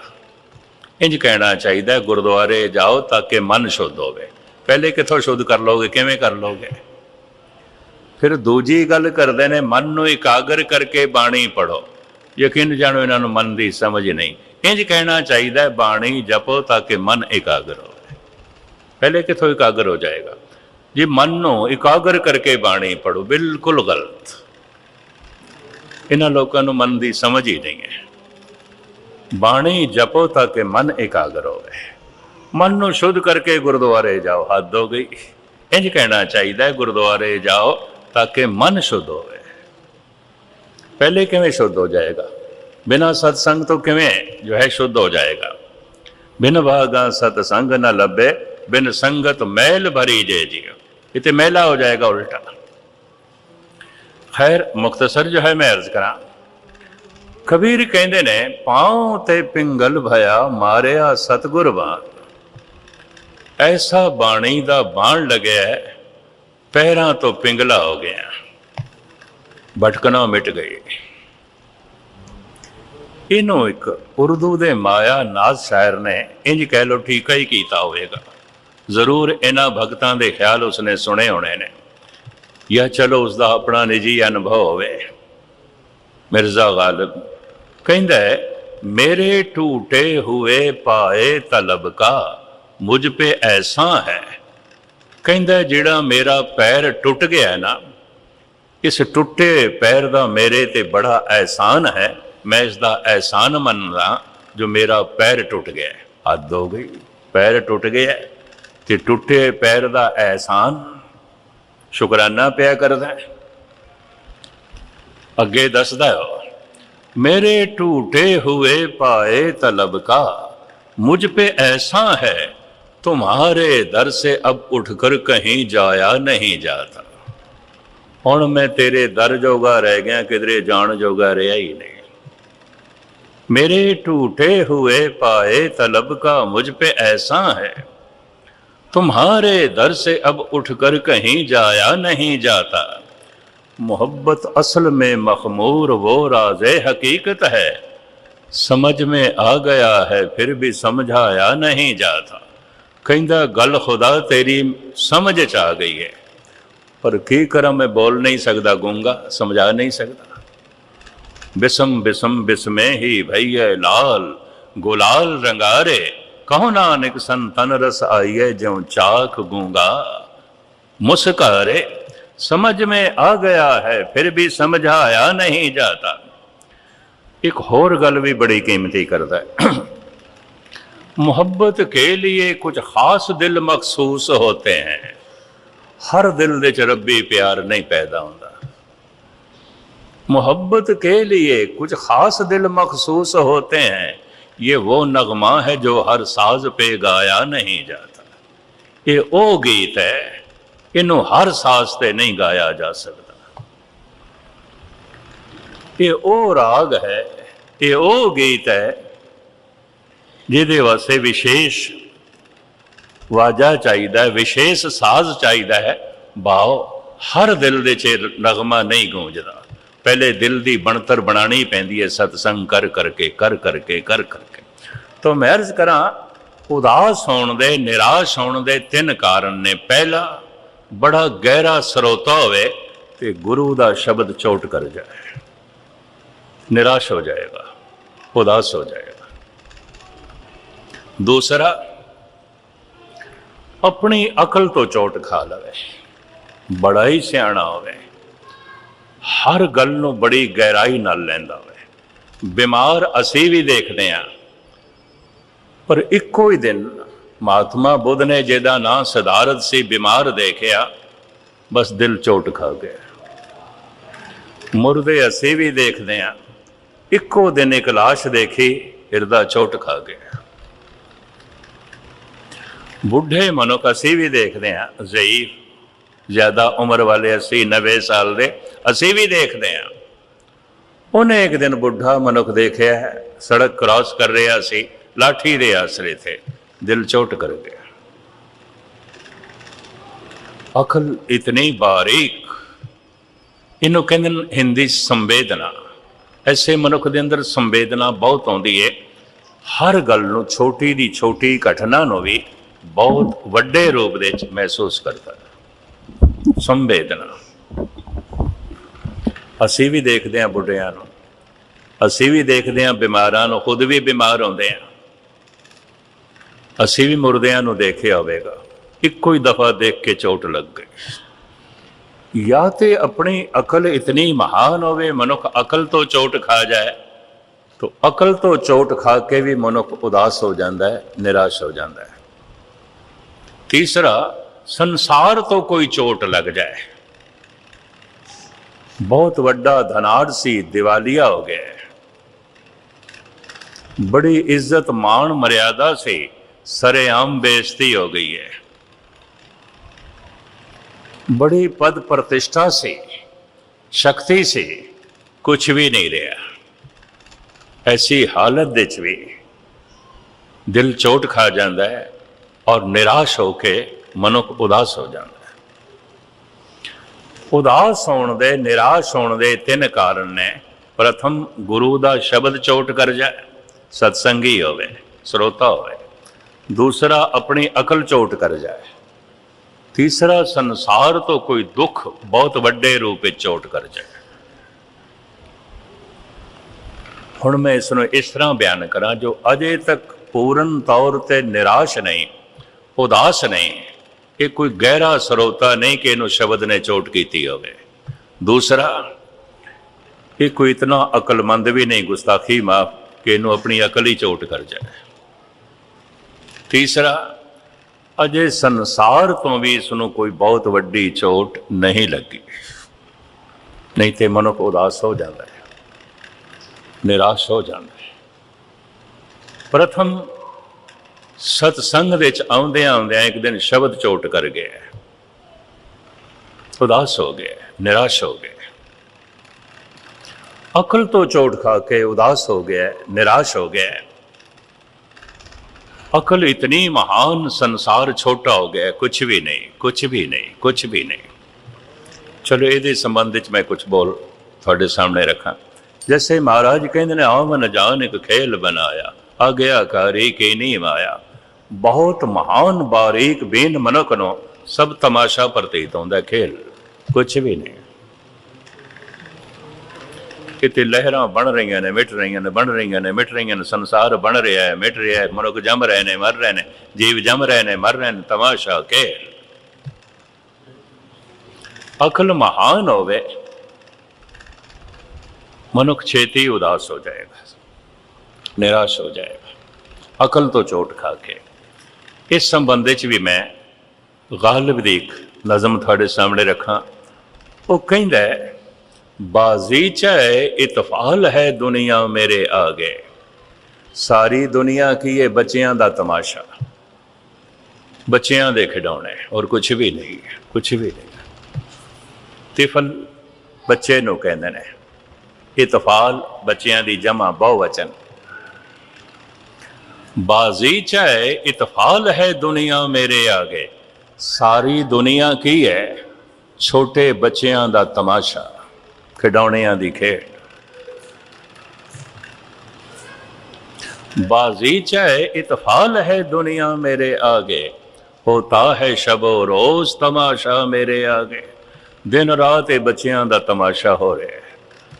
ਇੰਜ ਕਹਿਣਾ ਚਾਹੀਦਾ ਗੁਰਦੁਆਰੇ ਜਾਓ ਤਾਂ ਕਿ ਮਨ ਸ਼ੁੱਧ ਹੋਵੇ। ਪਹਿਲੇ ਕਿੱਥੋਂ ਸ਼ੁੱਧ ਕਰ ਲੋਗੇ ਕਿਵੇਂ ਕਰ ਲੋਗੇ ਫਿਰ ਦੂਜੀ ਗੱਲ ਕਰਦੇ ਨੇ, ਮਨ ਨੂੰ ਇਕਾਗਰ ਕਰਕੇ ਬਾਣੀ ਪੜੋ ਯਕੀਨ ਜਾਣੋ, ਇਹਨਾਂ ਨੂੰ ਮਨ ਦੀ ਸਮਝ ਨਹੀਂ। ਇੰਜ ਕਹਿਣਾ ਚਾਹੀਦਾ ਬਾਣੀ ਜਪੋ ਤਾਂ ਕਿ ਮਨ ਇਕਾਗਰ ਹੋਵੇ। ਪਹਿਲੇ ਕਿੱਥੋਂ ਇਕਾਗਰ ਹੋ ਜਾਏਗਾ? ਜੇ ਮਨ ਨੂੰ ਇਕਾਗਰ ਕਰਕੇ ਬਾਣੀ ਪੜੋ ਬਿਲਕੁਲ ਗਲਤ। ਇਹਨਾਂ ਲੋਕਾਂ ਨੂੰ ਮਨ ਦੀ ਸਮਝ ਹੀ ਨਹੀਂ ਹੈ। ਬਾਣੀ ਜਪੋ ਤਾਂ ਕਿ ਮਨ ਇਕਾਗਰ ਹੋਵੇ। ਮਨ ਨੂੰ ਸ਼ੁੱਧ ਕਰਕੇ ਗੁਰਦੁਆਰੇ ਜਾਓ, ਹੱਦ ਹੋ ਗਈ। ਇੰਜ ਕਹਿਣਾ ਚਾਹੀਦਾ ਗੁਰਦੁਆਰੇ ਜਾਓ। ਤਾਂ ਕਿ ਮਨ ਸ਼ੁੱਧ ਹੋਵੇ ਪਹਿਲੇ ਕਿਵੇਂ ਸ਼ੁੱਧ ਹੋ ਜਾਏਗਾ ਬਿਨਾ ਸਤਸੰਗ ਤੋਂ ਕਿਵੇਂ ਜੋ ਹੈ ਸ਼ੁੱਧ ਹੋ ਜਾਏਗਾ ਬਿਨ ਭਾਗਾ ਸਤਸੰਗ ਨਾ ਲੱਭੇ ਬਿਨ ਸੰਗਤ ਮਹਿਲ ਭਰੀ ਜੇ ਜੀਓ ਇਤੇ ਮੈਲਾ ਹੋ ਜਾਏਗਾ ਉਲਟਾ ਖੈਰ ਮੁਖਤਸਰ ਜੋ ਹੈ ਮੈਂ ਅਰਜ਼ ਕਰਾਂ ਕਬੀਰ ਕਹਿੰਦੇ ਨੇ ਪਾਉ ਤੇ ਪਿੰਗਲ ਭਇਆ ਮਾਰਿਆ ਸਤਗੁਰ ਬਾਣ ਐਸਾ ਬਾਣੀ ਦਾ ਬਾਣ ਲੱਗਿਆ ਪੈਰਾਂ ਤੋਂ ਪਿੰਗਲਾ ਹੋ ਗਿਆ। ਭਟਕਣਾ ਮਿਟ ਗਈ। ਇਹਨੂੰ ਇੱਕ ਉਰਦੂ ਦੇ ਮਾਇਆ ਨਾਜ਼ ਸ਼ਾਇਰ ਨੇ ਇੰਜ ਕਹਿ ਲੋ ਠੀਕਾ ਹੀ ਕੀਤਾ ਹੋਵੇਗਾ। ਜ਼ਰੂਰ ਇਹਨਾਂ ਭਗਤਾਂ ਦੇ ਖਿਆਲ ਉਸਨੇ ਸੁਣੇ ਹੋਣੇ ਨੇ। ਜਾਂ ਚਲੋ ਉਸ ਦਾ ਆਪਣਾ ਨਿੱਜੀ ਅਨੁਭਵ ਹੋਵੇ। ਮਿਰਜ਼ਾ ਗਾਲਿਬ ਕਹਿੰਦਾ ਮੇਰੇ ਟੂਟੇ ਹੋਏ ਪਾਏ ਤਲਬ ਕਾ, ਮੁਝ ਪੇ ਐਸਾ ਹੈ। ਕਹਿੰਦਾ ਜਿਹੜਾ ਮੇਰਾ ਪੈਰ ਟੁੱਟ ਗਿਆ ਨਾ, ਇਸ ਟੁੱਟੇ ਪੈਰ ਦਾ ਮੇਰੇ ਤੇ ਬੜਾ ਅਹਿਸਾਨ ਹੈ, ਮੈਂ ਇਸ ਦਾ ਐਹਸਾਨ ਮੰਨਦਾ ਜੋ ਮੇਰਾ ਪੈਰ ਟੁੱਟ ਗਿਆ ਹੱਦ ਹੋ ਗਈ, ਪੈਰ ਟੁੱਟ ਗਿਆ ਤੇ ਟੁੱਟੇ ਪੈਰ ਦਾ ਅਹਿਸਾਨ ਸ਼ੁਕਰਾਨਾ ਪਿਆ ਕਰਦਾ ਅੱਗੇ ਦੱਸਦਾ ਹੈ, ਮੇਰੇ ਟੂਟੇ ਹੋਏ ਪਾਏ ਤਲਬ ਕਾ, ਮੁਝ ਪੇ ਐਸਾ ਹੈ तुम्हारे दर से अब उठकर कहीं जाया नहीं जाता। हूँ मैं तेरे दर जोगा रह गया, किधरे जान जोगा रहा ही नहीं। मेरे टूटे हुए पाए तलब का मुझ पे ऐसा है। तुम्हारे दर से अब उठकर कहीं जाया नहीं जाता। मोहब्बत असल में मखमूर, वो राजे हकीकत है। समझ में आ गया है, फिर भी समझाया नहीं जाता। ਕਹਿੰਦਾ, ਗੱਲ ਖੁਦਾ ਤੇਰੀ ਸਮਝ ਚ ਆ ਗਈ ਹੈ। ਪਰ ਕੀ ਕਰਾਂ ਮੈਂ, ਬੋਲ ਨਹੀਂ ਸਕਦਾ, ਗੂੰਗਾ ਸਮਝਾ ਨਹੀਂ ਸਕਦਾ। ਬਿਸਮ ਬਿਸਮ, ਬਿਸਮੇ ਹੀ ਭਈਏ ਲਾਲ, ਗੁਲਾਲ ਰੰਗਾਰੇ। ਕਹੋ ਨਾਨਕ, ਸੰਤਨ ਰਸ ਆਈਏ ਜਿਉ ਚਾਖ ਗੂੰਗਾ। ਮੁਸਕਾਰੇ, ਸਮਝ ਮੇ ਆ ਗਿਆ ਹੈ, ਫਿਰ ਵੀ ਸਮਝਾਇਆ ਨਹੀਂ ਜਾਤਾ। ਇੱਕ ਹੋਰ ਗੱਲ ਵੀ ਬੜੀ ਕੀਮਤੀ ਕਰਦਾ ਹੈ। मोहब्बत के लिए कुछ खास दिल मखसूस होते हैं हर दिल ਦੇ ਚ ਰੱਬੀ ਪਿਆਰ ਨਹੀਂ ਪੈਦਾ ਹੁੰਦਾ मोहब्बत के लिए कुछ खास दिल मखसूस होते हैं ये वो नगमा है जो हर साज पे गाया नहीं जाता ये वो गीत है ਇਹਨੂੰ ਹਰ ਸਾਜ਼ ਤੇ ਨਹੀਂ ਗਾਇਆ ਜਾ ਸਕਦਾ ਇਹ ਉਹ ਰਾਗ ਹੈ ਇਹ ਉਹ ਗੀਤ ਹੈ ਜਿਹਦੇ ਵਾਸਤੇ ਵਿਸ਼ੇਸ਼ ਵਾਜਾ ਚਾਹੀਦਾ ਹੈ, ਵਿਸ਼ੇਸ਼ ਸਾਜ਼ ਚਾਹੀਦਾ ਹੈ ਬਾਓ ਹਰ ਦਿਲ ਦੇ ਚ ਨਗਮਾ ਨਹੀਂ ਗੂੰਜਦਾ। ਪਹਿਲੇ ਦਿਲ ਦੀ ਬਣਤਰ ਬਣਾਣੀ ਪੈਂਦੀ ਹੈ, ਸਤਸੰਗ ਕਰ ਕਰਕੇ ਕਰ ਕਰਕੇ ਕਰ ਕਰਕੇ। ਤੋਂ ਮੈਂ ਅਰਜ਼ ਕਰਾਂ, ਉਦਾਸ ਹੋਣ ਦੇ, ਨਿਰਾਸ਼ ਹੋਣ ਦੇ ਤਿੰਨ ਕਾਰਨ ਨੇ। ਪਹਿਲਾ, ਬੜਾ ਗਹਿਰਾ ਸਰੋਤਾ ਹੋਵੇ ਤੇ ਗੁਰੂ ਦਾ ਸ਼ਬਦ ਚੋਟ ਕਰ ਜਾਏ। ਨਿਰਾਸ਼ ਹੋ ਜਾਏਗਾ, ਉਦਾਸ ਹੋ ਜਾਏਗਾ। ਦੂਸਰਾ, ਆਪਣੀ ਅਕਲ ਤੋਂ ਚੋਟ ਖਾ ਲਵੇ। ਬੜਾ ਹੀ ਸਿਆਣਾ ਹੋਵੇ। ਹਰ ਗੱਲ ਨੂੰ ਬੜੀ ਗਹਿਰਾਈ ਨਾਲ ਲੈਂਦਾ ਹੋਵੇ। ਬਿਮਾਰ ਅਸੀਂ ਵੀ ਦੇਖਦੇ ਹਾਂ। ਪਰ ਇੱਕੋ ਹੀ ਦਿਨ ਮਹਾਤਮਾ ਬੁੱਧ ਨੇ ਜਿਹਦਾ ਨਾਂ ਸਦਾਰਤ ਸੀ, ਬਿਮਾਰ ਦੇਖਿਆ, ਬਸ ਦਿਲ ਚੋਟ ਖਾ ਗਿਆ। ਮੁਰਦੇ ਅਸੀਂ ਵੀ ਦੇਖਦੇ ਆ ਇੱਕੋ ਦਿਨ ਇੱਕ ਲਾਸ਼ ਦੇਖੀ, ਹਿਰਦਾ ਚੋਟ ਖਾ ਗਿਆ। ਬੁੱਢੇ ਮਨੁੱਖ ਅਸੀਂ ਵੀ ਦੇਖਦੇ ਹਾਂ, ਜ਼ਈਫ, ਜ਼ਿਆਦਾ ਉਮਰ ਵਾਲੇ 80 90 ਸਾਲ ਦੇ, ਅਸੀਂ ਵੀ ਦੇਖਦੇ ਹਾਂ। ਉਹਨੇ ਇੱਕ ਦਿਨ ਬੁੱਢਾ ਮਨੁੱਖ ਦੇਖਿਆ ਹੈ, ਸੜਕ ਕ੍ਰਾਸ ਕਰ ਰਿਹਾ ਸੀ, ਲਾਠੀ ਦੇ ਆਸਰੇ ਤੇ, ਦਿਲ ਚੋਟ ਕਰ ਗਿਆ। ਅਕਲ ਇਤਨੀ ਬਾਰੀਕ, ਇਹਨੂੰ ਕਹਿੰਦੇ ਨੇ ਹਿੰਦੀ ਸੰਵੇਦਨਾ। ਐਸੇ ਮਨੁੱਖ ਦੇ ਅੰਦਰ ਸੰਵੇਦਨਾ ਬਹੁਤ ਆਉਂਦੀ ਹੈ ਹਰ ਗੱਲ ਨੂੰ ਛੋਟੀ ਦੀ ਛੋਟੀ ਘਟਨਾ ਨੂੰ ਵੀ ਬਹੁਤ ਵੱਡੇ ਰੂਪ ਦੇ ਵਿੱਚ ਮਹਿਸੂਸ ਕਰਦਾ ਸੰਵੇਦਨਾ। ਅਸੀਂ ਵੀ ਦੇਖਦੇ ਹਾਂ ਬੁੱਢਿਆਂ ਨੂੰ। ਅਸੀਂ ਵੀ ਦੇਖਦੇ ਹਾਂ ਬਿਮਾਰਾਂ ਨੂੰ, ਖੁਦ ਵੀ ਬਿਮਾਰ ਹੁੰਦੇ ਹਾਂ। ਅਸੀਂ ਵੀ ਮੁਰਦਿਆਂ ਨੂੰ ਦੇਖਿਆ ਹੋਵੇਗਾ ਇੱਕੋ ਹੀ ਦਫਾ ਦੇਖ ਕੇ ਚੋਟ ਲੱਗ ਗਈ। ਜਾਂ ਤੇ ਆਪਣੀ ਅਕਲ ਇਤਨੀ ਮਹਾਨ ਹੋਵੇ, ਮਨੁੱਖ ਅਕਲ ਤੋਂ ਚੋਟ ਖਾ ਜਾਏ, ਤਾਂ ਅਕਲ ਤੋਂ ਚੋਟ ਖਾ ਕੇ ਵੀ ਮਨੁੱਖ ਉਦਾਸ ਹੋ ਜਾਂਦਾ ਹੈ, ਨਿਰਾਸ਼ ਹੋ ਜਾਂਦਾ ਹੈ। ਤੀਸਰਾ, ਸੰਸਾਰ ਤੋਂ ਕੋਈ ਚੋਟ ਲੱਗ ਜਾਏ। ਬਹੁਤ ਵੱਡਾ ਧਨਾੜ ਸੀ, ਦਿਵਾਲੀਆ ਹੋ ਗਿਆ। ਬੜੀ ਇੱਜ਼ਤ ਮਾਣ ਮਰਿਆਦਾ ਸੀ, ਸਰੇਆਮ ਬੇਇੱਜ਼ਤੀ ਹੋ ਗਈ ਹੈ। ਬੜੀ ਪਦ ਪ੍ਰਤਿਸ਼ਠਾ ਸੀ, ਸ਼ਕਤੀ ਸੀ ਕੁਝ ਵੀ ਨਹੀਂ ਰਿਹਾ। ਐਸੀ ਹਾਲਤ ਦੇ ਚ ਵੀ ਦਿਲ ਚੋਟ ਖਾ ਜਾਂਦਾ ਹੈ। ਔਰ ਨਿਰਾਸ਼ ਹੋ ਕੇ ਮਨੁੱਖ ਉਦਾਸ ਹੋ ਜਾਂਦਾ ਹੈ। ਉਦਾਸ ਹੋਣ ਦੇ, ਨਿਰਾਸ਼ ਹੋਣ ਦੇ ਤਿੰਨ ਕਾਰਨ ਨੇ। ਪ੍ਰਥਮ, ਗੁਰੂ ਦਾ ਸ਼ਬਦ ਚੋਟ ਕਰ ਜਾਏ, ਸਤਸੰਗੀ ਹੋਵੇ, ਸਰੋਤਾ ਹੋਵੇ। ਦੂਸਰਾ, ਆਪਣੀ ਅਕਲ ਚੋਟ ਕਰ ਜਾਏ। ਤੀਸਰਾ, ਸੰਸਾਰ ਤੋਂ ਕੋਈ ਦੁੱਖ ਬਹੁਤ ਵੱਡੇ ਰੂਪ ਵਿੱਚ ਚੋਟ ਕਰ ਜਾਏ। ਹੁਣ ਮੈਂ ਇਸ ਨੂੰ ਇਸ ਤਰ੍ਹਾਂ ਬਿਆਨ ਕਰਾਂ, ਜੋ ਅਜੇ ਤੱਕ ਪੂਰਨ ਤੌਰ ਤੇ ਨਿਰਾਸ਼ ਨਹੀਂ ਉਦਾਸ ਨਹੀਂ ਇਹ ਕੋਈ ਗਹਿਰਾ ਸਰੋਤਾ ਨਹੀਂ ਕਿ ਇਹਨੂੰ ਸ਼ਬਦ ਨੇ ਚੋਟ ਕੀਤੀ ਹੋਵੇ। ਦੂਸਰਾ ਇਹ ਕੋਈ ਇਤਨਾ ਅਕਲਮੰਦ ਵੀ ਨਹੀਂ ਗੁਸਤਾਖੀ ਮਾਫ ਕਿ ਇਹਨੂੰ ਆਪਣੀ ਅਕਲ ਹੀ ਚੋਟ ਕਰ ਜਾਏ। ਤੀਸਰਾ, ਅਜੇ ਸੰਸਾਰ ਤੋਂ ਵੀ ਇਸ ਨੂੰ ਕੋਈ ਬਹੁਤ ਵੱਡੀ ਚੋਟ ਨਹੀਂ ਲੱਗੀ। ਨਹੀਂ ਤੇ ਮਨੁੱਖ ਉਦਾਸ ਹੋ ਜਾਂਦਾ ਹੈ, ਨਿਰਾਸ਼ ਹੋ ਜਾਂਦਾ ਹੈ। ਪ੍ਰਥਮ ਸਤਸੰਗ ਵਿੱਚ ਆਉਂਦਿਆਂ ਆਉਂਦਿਆਂ ਇੱਕ ਦਿਨ ਸ਼ਬਦ ਚੋਟ ਕਰ ਗਿਆ ਉਦਾਸ ਹੋ ਗਿਆ ਨਿਰਾਸ਼ ਹੋ ਗਿਆ ਅਕਲ ਤੋਂ ਚੋਟ ਖਾ ਕੇ ਉਦਾਸ ਹੋ ਗਿਆ ਨਿਰਾਸ਼ ਹੋ ਗਿਆ ਅਕਲ ਇਤਨੀ ਮਹਾਨ, ਸੰਸਾਰ ਛੋਟਾ ਹੋ ਗਿਆ ਕੁਝ ਵੀ ਨਹੀਂ ਕੁਝ ਵੀ ਨਹੀਂ ਕੁਝ ਵੀ ਨਹੀਂ। ਚਲੋ ਇਹਦੇ ਸੰਬੰਧ ਵਿੱਚ ਮੈਂ ਕੁਝ ਬੋਲ ਤੁਹਾਡੇ ਸਾਹਮਣੇ ਰੱਖਾਂ। ਜੈਸੇ ਮਹਾਰਾਜ ਕਹਿੰਦੇ ਨੇ ਆਵ ਨ ਇੱਕ ਖੇਲ ਬਣਾਇਆ। ਆ ਗਿਆ ਕਾਰੀ ਕੇ ਨਹੀਂ ਮਾਇਆ ਬਹੁਤ ਮਹਾਨ ਬਾਰੀਕ ਬੇਨ ਮਨੁੱਖ ਨੂੰ ਸਭ ਤਮਾਸ਼ਾ ਪ੍ਰਤੀਤ ਹੁੰਦਾ ਖੇਲ। ਕੁਝ ਵੀ ਨਹੀਂ। ਕਿਤੇ ਲਹਿਰਾਂ ਬਣ ਰਹੀਆਂ ਨੇ, ਮਿਟ ਰਹੀਆਂ ਨੇ, ਬਣ ਰਹੀਆਂ ਨੇ, ਮਿਟ ਰਹੀਆਂ ਨੇ, ਸੰਸਾਰ ਬਣ ਰਿਹਾ ਹੈ, ਮਿਟ ਰਿਹਾ ਹੈ, ਮਨੁੱਖ ਜੰਮ ਰਹੇ ਨੇ, ਮਰ ਰਹੇ ਨੇ, ਜੀਵ ਜੰਮ ਰਹੇ ਨੇ, ਮਰ ਰਹੇ ਨੇ, ਤਮਾਸ਼ਾ ਖੇਲ। ਅਕਲ ਮਹਾਨ ਹੋਵੇ, ਮਨੁੱਖ ਛੇਤੀ ਉਦਾਸ ਹੋ ਜਾਏਗਾ। ਨਿਰਾਸ਼ ਹੋ ਜਾਏਗਾ ਅਕਲ ਤੋਂ ਚੋਟ ਖਾ ਕੇ। ਇਸ ਸੰਬੰਧ ਵਿੱਚ ਵੀ ਮੈਂ ਗਾਲਿਬ ਦੀ ਇੱਕ ਨਜ਼ਮ ਤੁਹਾਡੇ ਸਾਹਮਣੇ ਰੱਖਾਂ। ਉਹ ਕਹਿੰਦਾ ਹੈ, ਬਾਜ਼ੀ ਚਾਹੇ ਇਤਫਾਲ ਹੈ ਦੁਨੀਆ ਮੇਰੇ ਆ ਗਏ ਸਾਰੀ ਦੁਨੀਆ ਕੀ ਇਹ ਬੱਚਿਆਂ ਦਾ ਤਮਾਸ਼ਾ। ਬੱਚਿਆਂ ਦੇ ਖਿਡੌਣੇ ਔਰ ਕੁਝ ਵੀ ਨਹੀਂ ਹੈ ਕੁਝ ਵੀ ਨਹੀਂ। ਤਿਫਲ ਬੱਚੇ ਨੂੰ ਕਹਿੰਦੇ ਨੇ ਇਤਫਾਲ ਬੱਚਿਆਂ ਦੀ ਜਮਾ ਬਹੁਵਚਨ ਬਾਜ਼ੀ ਚਾਹੇ ਇਤਫਾਲ ਹੈ ਦੁਨੀਆ ਮੇਰੇ ਆਗੇ ਸਾਰੀ ਦੁਨੀਆ ਕੀ ਹੈ ਛੋਟੇ ਬੱਚਿਆਂ ਦਾ ਤਮਾਸ਼ਾ ਖਿਡੌਣਿਆਂ ਦੀ ਖੇਡ बाजी चाहे इतफाल है दुनिया मेरे आगे होता है शबो रोज तमाशा मेरे आगे ਦਿਨ ਰਾਤ ਇਹ ਬੱਚਿਆਂ ਦਾ ਤਮਾਸ਼ਾ ਹੋ ਰਿਹਾ ਹੈ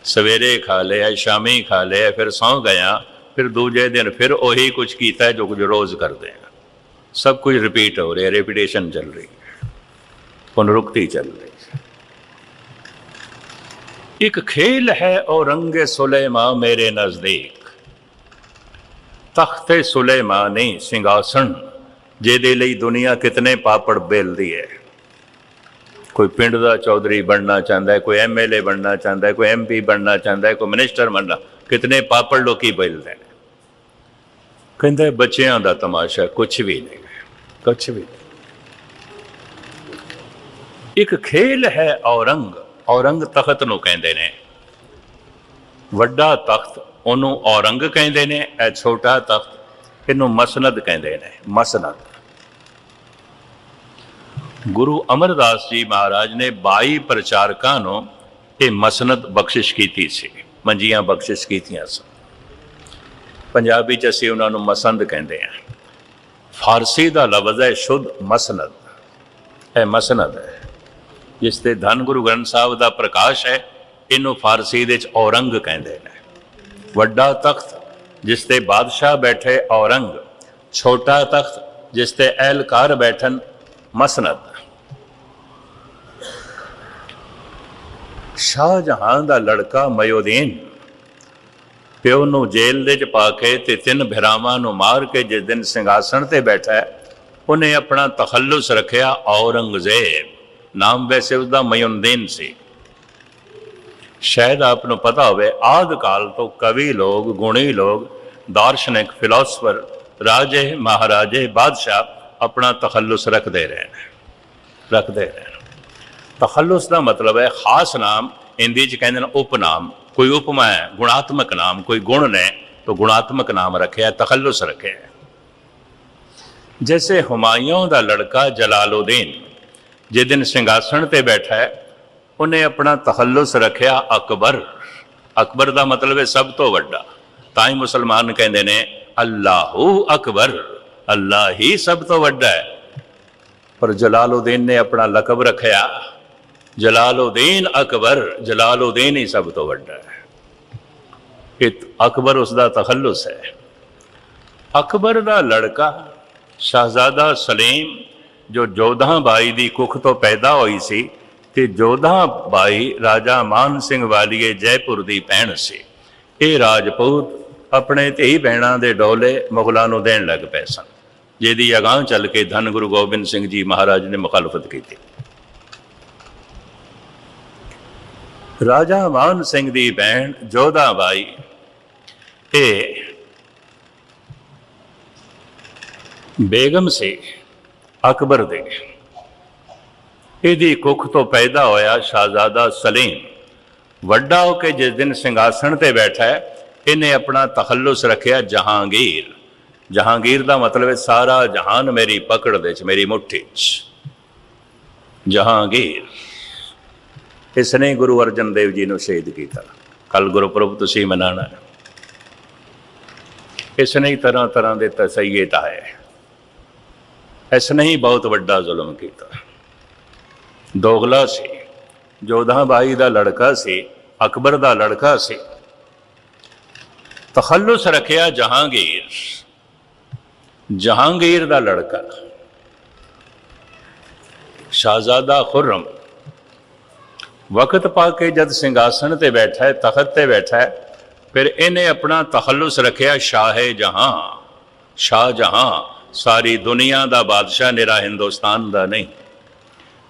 ਸਵੇਰੇ ਖਾ ਲਿਆ ਸ਼ਾਮੀ ਖਾ ਲਿਆ ਫਿਰ ਸੌਂ ਗਿਆ ਫਿਰ ਦੂਜੇ ਦਿਨ ਫਿਰ ਉਹੀ ਕੁਝ ਕੀਤਾ ਜੋ ਕੁਝ ਰੋਜ਼ ਕਰਦੇ ਆ। ਸਭ ਕੁਝ ਰਿਪੀਟ ਹੋ ਰਿਹਾ ਰੈਪੀਟੇਸ਼ਨ ਚੱਲ ਰਹੀ ਹੈ। ਪੁਨਰੁਕਤੀ ਚੱਲ ਰਹੀ ਇੱਕ ਖੇਲ ਹੈ ਔਰੰਗੇ ਸੁਲੇਮਾ ਮੇਰੇ ਨਜ਼ਦੀਕ। ਤਖਤੇ ਸੁਲੇਮਾਨੀ ਸਿੰਘਾਸਣ, ਜਿਹਦੇ ਲਈ ਦੁਨੀਆ ਕਿਤਨੇ ਪਾਪੜ ਬੇਲਦੀ ਹੈ। ਕੋਈ ਪਿੰਡ ਦਾ ਚੌਧਰੀ ਬਣਨਾ ਚਾਹੁੰਦਾ ਹੈ, ਕੋਈ ਐਮਐਲਏ ਬਣਨਾ ਚਾਹੁੰਦਾ ਹੈ, ਕੋਈ ਐਮਪੀ ਬਣਨਾ ਚਾਹੁੰਦਾ ਹੈ, ਕੋਈ ਮਿਨਿਸਟਰ ਬਣਨਾ ਕਿਤਨੇ ਪਾਪੜ ਲੋਕੀ ਬੇਲਦੇ ਨੇ। ਕਹਿੰਦੇ ਬੱਚਿਆਂ ਦਾ ਤਮਾਸ਼ਾ ਕੁਝ ਵੀ ਨਹੀਂ। ਕੁਝ ਵੀ ਨਹੀਂ। ਇੱਕ ਖੇਲ ਹੈ ਔਰੰਗ ਔਰੰਗ ਤਖਤ ਨੂੰ ਕਹਿੰਦੇ ਨੇ। ਵੱਡਾ ਤਖਤ ਉਹਨੂੰ ਔਰੰਗ ਕਹਿੰਦੇ ਨੇ ਇਹ ਛੋਟਾ ਤਖਤ ਇਹਨੂੰ ਮਸਨਦ ਕਹਿੰਦੇ ਨੇ ਮਸਨਦ। ਗੁਰੂ ਅਮਰਦਾਸ ਜੀ ਮਹਾਰਾਜ ਨੇ 22 ਪ੍ਰਚਾਰਕਾਂ ਨੂੰ ਇਹ ਮਸਨਦ ਬਖਸ਼ਿਸ਼ ਕੀਤੀ ਸੀ। ਮੰਜੀਆਂ ਬਖਸ਼ਿਸ਼ ਕੀਤੀਆਂ ਸਨ। ਪੰਜਾਬੀ ਚ ਅਸੀਂ ਉਹਨਾਂ ਨੂੰ ਮਸੰਦ ਕਹਿੰਦੇ ਆ ਫਾਰਸੀ ਦਾ ਲਫ਼ਜ਼ ਹੈ ਸ਼ੁੱਧ ਮਸਨਦ। ਇਹ ਮਸਨਦ ਹੈ। ਜਿਸ ਤੇ ਧੰਨ ਗੁਰੂ ਗ੍ਰੰਥ ਸਾਹਿਬ ਦਾ ਪ੍ਰਕਾਸ਼ ਹੈ, ਇਹਨੂੰ ਫਾਰਸੀ ਦੇ ਵਿੱਚ ਔਰੰਗ ਕਹਿੰਦੇ ਨੇ। ਵੱਡਾ ਤਖਤ, ਜਿਸ ਤੇ ਬਾਦਸ਼ਾਹ ਬੈਠੇ ਔਰੰਗ। ਛੋਟਾ ਤਖਤ, ਜਿਸ ਤੇ ਅਹਿਲਕਾਰ ਬੈਠਣ, ਮਸਨਦ। ਸ਼ਾਹਜਹਾਂ ਦਾ ਲੜਕਾ ਮਯੋਦੀਨ। ਪਿਓ ਨੂੰ ਜੇਲ੍ਹ ਦੇ ਚ ਪਾ ਕੇ ਤੇ ਤਿੰਨ ਭਰਾਵਾਂ ਨੂੰ ਮਾਰ ਕੇ ਜਿਸ ਦਿਨ ਸਿੰਘਾਸਣ ਤੇ ਬੈਠਾ ਉਹਨੇ ਆਪਣਾ ਤਖੱਲੁਸ ਰੱਖਿਆ ਔਰੰਗਜ਼ੇਬ। ਨਾਮ ਵੈਸੇ ਉਸਦਾ ਮਯੁਨਦੀਨ ਸੀ। ਸ਼ਾਇਦ ਆਪ ਨੂੰ ਪਤਾ ਹੋਵੇ, ਆਦ ਕਾਲ ਤੋਂ ਕਵੀ ਲੋਗ ਗੁਣੀ ਲੋਗ ਦਾਰਸ਼ਨਿਕ, ਫਿਲਾਸਫਰ, ਰਾਜੇ ਮਹਾਰਾਜੇ, ਬਾਦਸ਼ਾਹ ਆਪਣਾ ਤਖੱਲੁਸ ਰੱਖਦੇ ਰਹੇ ਨੇ ਰੱਖਦੇ ਰਹੇ ਤਖੱਲੁਸ ਦਾ ਮਤਲਬ ਹੈ ਖਾਸ ਨਾਮ ਹਿੰਦੀ ਚ ਕਹਿੰਦੇ ਨੇ ਉਪਨਾਮ। ਕੋਈ ਉਪਮਾ ਹੈ, ਗੁਣਾਤਮਕ ਨਾਮ, ਕੋਈ ਗੁਣ ਨੇ, ਤਾਂ ਗੁਣਾਤਮਕ ਨਾਮ ਰੱਖਿਆ, ਤਖੱਲੁਸ ਰੱਖਿਆ ਜੈਸੇ ਹੁਮਾਯੂੰ ਦਾ ਲੜਕਾ ਜਲਾਲਉਦੀਨ ਜਿਸ ਦਿਨ ਸਿੰਘਾਸਣ ਤੇ ਬੈਠਾ ਹੈ, ਉਹਨੇ ਆਪਣਾ ਤਖੱਲੁਸ ਰੱਖਿਆ ਅਕਬਰ। ਅਕਬਰ ਦਾ ਮਤਲਬ ਹੈ ਸਭ ਤੋਂ ਵੱਡਾ। ਤਾਂ ਹੀ ਮੁਸਲਮਾਨ ਕਹਿੰਦੇ ਨੇ, ਅੱਲਾਹੂ ਅਕਬਰ ਅੱਲਾ ਹੀ ਸਭ ਤੋਂ ਵੱਡਾ ਹੈ। ਪਰ ਜਲਾਲਉਦੀਨ ਨੇ ਆਪਣਾ ਲਕਬ ਰੱਖਿਆ। ਜਲਾਲਉਦੀਨ ਅਕਬਰ ਜਲਾਲਉਦੀਨ ਹੀ ਸਭ ਤੋਂ ਵੱਡਾ ਹੈ। ਇਹ ਅਕਬਰ ਉਸ ਦਾ ਤਖੱਲੁਸ ਹੈ। ਅਕਬਰ ਦਾ ਲੜਕਾ ਸ਼ਹਿਜ਼ਾਦਾ ਸਲੀਮ, ਜੋ ਜੋਧਾ ਬਾਈ ਦੀ ਕੁੱਖ ਤੋਂ ਪੈਦਾ ਹੋਈ ਸੀ ਤੇ ਜੋਧਾ ਬਾਈ ਰਾਜਾ ਮਾਨ ਸਿੰਘ ਵਾਲੀਏ ਜੈਪੁਰ ਦੀ ਭੈਣ ਸੀ। ਇਹ ਰਾਜਪੂਤ ਆਪਣੇ ਧੀ ਭੈਣਾਂ ਦੇ ਡੋਲੇ ਮੁਗਲਾਂ ਨੂੰ ਦੇਣ ਲੱਗ ਪਏ ਸਨ। ਜਿਹਦੀ ਅਗਾਂਹ ਚੱਲ ਕੇ ਧੰਨ ਗੁਰੂ ਗੋਬਿੰਦ ਸਿੰਘ ਜੀ ਮਹਾਰਾਜ ਨੇ ਮੁਖਾਲਫਤ ਕੀਤੀ। ਰਾਜਾ ਮਾਨ ਸਿੰਘ ਦੀ ਭੈਣ ਜੋਧਾ ਬਾਈ। ਇਹ ਬੇਗਮ ਸੀ, ਅਕਬਰ ਦੇ। ਇਹਦੀ ਕੁੱਖ ਤੋਂ ਪੈਦਾ ਹੋਇਆ ਸ਼ਾਹਜ਼ਾਦਾ ਸਲੀਮ। ਵੱਡਾ ਹੋ ਕੇ ਜਿਸ ਦਿਨ ਸਿੰਘਾਸਣ ਤੇ ਬੈਠਾ ਹੈ, ਇਹਨੇ ਆਪਣਾ ਤਖੱਲੁਸ ਰੱਖਿਆ ਜਹਾਂਗੀਰ। ਜਹਾਂਗੀਰ ਦਾ ਮਤਲਬ ਹੈ, ਸਾਰਾ ਜਹਾਨ ਮੇਰੀ ਪਕੜ ਦੇ ਚ ਮੇਰੀ ਮੁੱਠੀ ਚ। ਜਹਾਂਗੀਰ ਇਸ ਨੇ ਗੁਰੂ ਅਰਜਨ ਦੇਵ ਜੀ ਨੂੰ ਸ਼ਹੀਦ ਕੀਤਾ। ਕੱਲ ਗੁਰਪੁਰਬ ਤੁਸੀਂ ਮਨਾਣਾ ਹੈ। ਇਸ ਨੇ ਹੀ ਤਰ੍ਹਾਂ ਤਰ੍ਹਾਂ ਦੇ ਤਸਈਏ ਢਾਏ ਇਸ ਨੇ ਹੀ ਬਹੁਤ ਵੱਡਾ ਜ਼ੁਲਮ ਕੀਤਾ। ਦੋਗਲਾ ਸੀ। ਜੋਧਾ ਬਾਈ ਦਾ ਲੜਕਾ ਸੀ, ਅਕਬਰ ਦਾ ਲੜਕਾ ਸੀ। ਤਖੱਲੁਸ ਰੱਖਿਆ ਜਹਾਂਗੀਰ। ਜਹਾਂਗੀਰ ਦਾ ਲੜਕਾ। ਸ਼ਾਹਜ਼ਾਦਾ ਖੁਰਮ। ਵਕਤ ਪਾ ਕੇ ਜਦ ਸਿੰਘਾਸਣ ਤੇ ਬੈਠਾ ਹੈ, ਤਖਤ ਤੇ ਬੈਠਾ ਹੈ, ਫਿਰ ਇਹਨੇ ਆਪਣਾ ਤਖੱਲੁਸ ਰੱਖਿਆ, ਸ਼ਾਹੇ ਜਹਾਂ, ਸ਼ਾਹ ਜਹਾਂ, ਸਾਰੀ ਦੁਨੀਆ ਦਾ ਬਾਦਸ਼ਾਹ ਨਿਰਾ ਹਿੰਦੁਸਤਾਨ ਦਾ ਨਹੀਂ।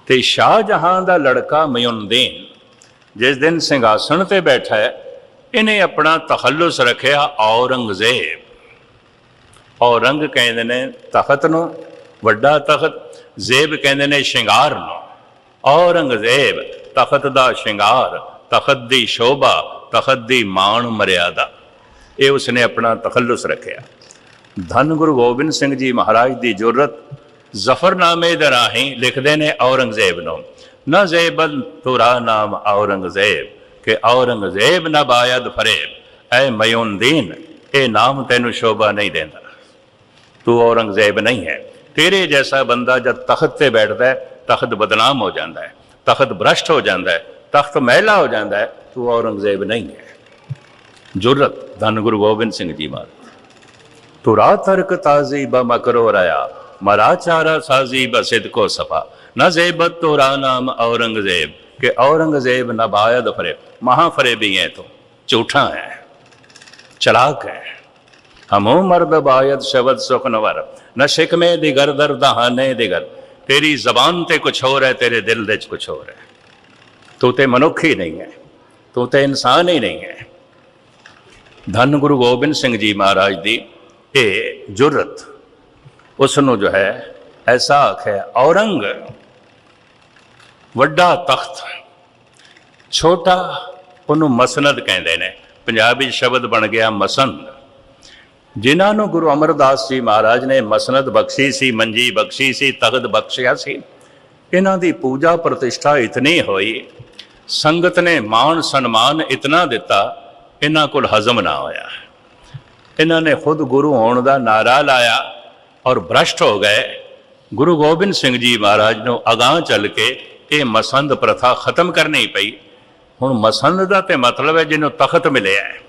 ਤੇ ਸ਼ਾਹ ਜਹਾਂ ਦਾ ਲੜਕਾ ਮਯੁਨਦੀਨ ਜਿਸ ਦਿਨ ਸਿੰਘਾਸਣ ਤੇ ਬੈਠਾ ਹੈ, ਇਹਨੇ ਆਪਣਾ ਤਖੱਲੁਸ ਰੱਖਿਆ ਔਰੰਗਜ਼ੇਬ। ਔਰੰਗ ਕਹਿੰਦੇ ਨੇ ਤਖਤ ਨੂੰ, ਵੱਡਾ ਤਖਤ, ਜ਼ੇਬ ਕਹਿੰਦੇ ਨੇ ਸ਼ਿੰਗਾਰ ਨੂੰ। ਔਰੰਗਜ਼ੇਬ ਤਖਤ ਦਾ ਸ਼ਿੰਗਾਰ, ਤਖਤ ਦੀ ਸ਼ੋਭਾ, ਤਖਤ ਦੀ ਮਾਣ ਮਰਿਆਦਾ। ਇਹ ਉਸਨੇ ਆਪਣਾ ਤਖੱਲੁਸ ਰੱਖਿਆ। ਧੰਨ ਗੁਰੂ ਗੋਬਿੰਦ ਸਿੰਘ ਜੀ ਮਹਾਰਾਜ ਦੀ ਜੁਰਤ ਜ਼ਫਰਨਾਮੇ ਦੇ ਰਾਹੀਂ ਲਿਖਦੇ ਨੇ ਔਰੰਗਜ਼ੇਬ ਨੂੰ, ਨਾ ਜ਼ੇਬਨ ਤੁਰਾ ਨਾਮ ਔਰੰਗਜ਼ੇਬ, ਕਿ ਔਰੰਗਜ਼ੇਬ ਨਾ ਬਾਇਦ ਫਰੇਬ। ਐ ਮਯੂਨਦੀਨ ਇਹ ਨਾਮ ਤੈਨੂੰ ਸ਼ੋਭਾ ਨਹੀਂ ਦਿੰਦਾ। ਤੂੰ ਔਰੰਗਜ਼ੇਬ ਨਹੀਂ ਹੈ। ਤੇਰੇ ਜੈਸਾ ਬੰਦਾ ਜਦ ਤਖਤ ਤੇ ਬੈਠਦਾ ਹੈ, ਤਖਤ ਬਦਨਾਮ ਹੋ ਜਾਂਦਾ ਹੈ। ਤਖਤ ਭ੍ਰਸ਼ਟ ਹੋ ਜਾਂਦਾ ਹੈ, ਤਖਤ ਮਹਿਲਾ ਹੋ ਜਾਂਦਾ ਹੈ, ਤੂੰ ਔਰੰਗਜ਼ੇਬ ਨਹੀਂ ਹੈ। ਜੁਰਤ ਧੰਨ ਗੁਰੂ ਗੋਬਿੰਦ ਸਿੰਘ ਜੀ ਮਾਰ ਤੂੰ ਰਾਤ ਹਰਕ ਤਾਜ਼ੀ ਬਾ ਮਕਰੋ ਰਾਇਆ, ਮਰਾ ਚਾਰਾ ਸਾਜ਼ੀ ਬਸਿਦ ਕੋ ਸਫਾ। ਨਾ ਜ਼ੇਬਤ ਤੋਰਾ ਨਾਮ ਔਰੰਗਜ਼ੇਬ, ਕਿ ਔਰੰਗਜ਼ੇਬ ਨਬਾਇਦ ਫਰੇ। ਮਹਾ ਫਰੇਬੀ ਹੈ ਤੋ, ਝੂਠਾ ਹੈ ਚਲਾਕ ਹੈ ਹਮੋ ਮਰਦ ਬਾਇਦ ਸ਼ਬਦ ਸੁਖਨਵਰ ਨ ਸ਼ਿਕਮੇ ਦਿਗਰ ਦਰ ਦਹਾਨੇ ਦਿਗਰ ਤੇਰੀ ਜ਼ਬਾਨ ਤੇ ਕੁਝ ਹੋਰ ਹੈ, ਤੇਰੇ ਦਿਲ ਦੇ ਵਿੱਚ ਕੁਝ ਹੋਰ ਹੈ। ਤੂੰ ਤੇ ਮਨੁੱਖ ਹੀ ਨਹੀਂ ਹੈ, ਤੂੰ ਤੇ ਇਨਸਾਨ ਹੀ ਨਹੀਂ ਹੈ। ਧੰਨ ਗੁਰੂ ਗੋਬਿੰਦ ਸਿੰਘ ਜੀ ਮਹਾਰਾਜ ਦੀ ਇਹ ਜੁਰਤ ਉਸ ਨੂੰ ਜੋ ਹੈ, ਐਸਾ ਆਖ ਹੈ ਔਰੰਗ ਵੱਡਾ ਤਖਤ, ਛੋਟਾ, ਉਹਨੂੰ ਮਸਨਦ ਕਹਿੰਦੇ ਨੇ। ਪੰਜਾਬੀ ਸ਼ਬਦ ਬਣ ਗਿਆ ਮਸੰਦ। ਜਿਨ੍ਹਾਂ ਨੂੰ ਗੁਰੂ ਅਮਰਦਾਸ ਜੀ ਮਹਾਰਾਜ ਨੇ ਮਸਨਦ ਬਖਸ਼ੀ ਸੀ, ਮੰਜੀ ਬਖਸ਼ੀ ਸੀ, ਤਖਤ ਬਖਸ਼ਿਆ ਸੀ, ਇਹਨਾਂ ਦੀ ਪੂਜਾ ਪ੍ਰਤਿਸ਼ਠਾ ਇਤਨੀ ਹੋਈ, ਸੰਗਤ ਨੇ ਮਾਣ ਸਨਮਾਨ ਇਤਨਾ ਦਿੱਤਾ, ਇਹਨਾਂ ਕੋਲ ਹਜ਼ਮ ਨਾ ਹੋਇਆ। ਇਹਨਾਂ ਨੇ ਖੁਦ ਗੁਰੂ ਹੋਣ ਦਾ ਨਾਰਾ ਲਾਇਆ ਔਰ ਭ੍ਰਸ਼ਟ ਹੋ ਗਏ। ਗੁਰੂ ਗੋਬਿੰਦ ਸਿੰਘ ਜੀ ਮਹਾਰਾਜ ਨੂੰ ਅਗਾਹ ਚੱਲ ਕੇ ਇਹ ਮਸੰਦ ਪ੍ਰਥਾ ਖਤਮ ਕਰਨੀ ਪਈ। ਹੁਣ ਮਸੰਦ ਦਾ ਤੇ ਮਤਲਬ ਹੈ ਜਿਹਨੂੰ ਤਖਤ ਮਿਲਿਆ ਹੈ।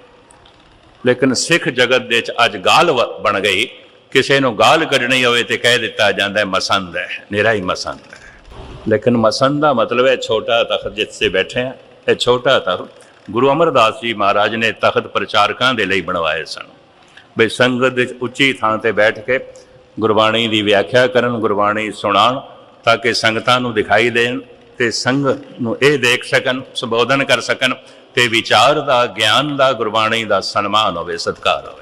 ਲੇਕਿਨ ਸਿੱਖ ਜਗਤ ਦੇ ਵਿੱਚ ਅੱਜ ਗਾਲ ਵ- ਬਣ ਗਈ। ਕਿਸੇ ਨੂੰ ਗਾਲ ਕੱਢਣੀ ਹੋਵੇ ਤੇ ਕਹਿ ਦਿੱਤਾ ਜਾਂਦਾ ਹੈ, ਮਸੰਦ ਹੈ ਨਿਰਾ ਹੀ ਮਸੰਦ ਹੈ। ਲੇਕਿਨ ਮਸੰਦ ਦਾ ਮਤਲਬ ਹੈ, ਛੋਟਾ ਤਖਤ ਜਿੱਥੇ ਬੈਠੇ ਆ ਇਹ ਛੋਟਾ ਤਖਤ ਗੁਰੂ ਅਮਰਦਾਸ ਜੀ ਮਹਾਰਾਜ ਨੇ ਤਖਤ ਪ੍ਰਚਾਰਕਾਂ ਦੇ ਲਈ ਬਣਵਾਏ ਸਨ। ਬਈ ਸੰਗਤ ਦੇ ਵਿੱਚ ਉੱਚੀ ਥਾਂ ਤੇ ਬੈਠ ਕੇ ਗੁਰਬਾਣੀ ਦੀ ਵਿਆਖਿਆ ਕਰਨ, ਗੁਰਬਾਣੀ ਸੁਣਾਉਣ, ਤਾਂ ਕਿ ਸੰਗਤਾਂ ਨੂੰ ਦਿਖਾਈ ਦੇਣ ਤੇ ਸੰਗਤ ਨੂੰ ਇਹ ਦੇਖ ਸਕਣ, ਸੰਬੋਧਨ ਕਰ ਸਕਣ ਤੇ ਵਿਚਾਰ ਦਾ, ਗਿਆਨ ਦਾ, ਗੁਰਬਾਣੀ ਦਾ ਸਨਮਾਨ ਹੋਵੇ, ਸਤਿਕਾਰ ਹੋਵੇ।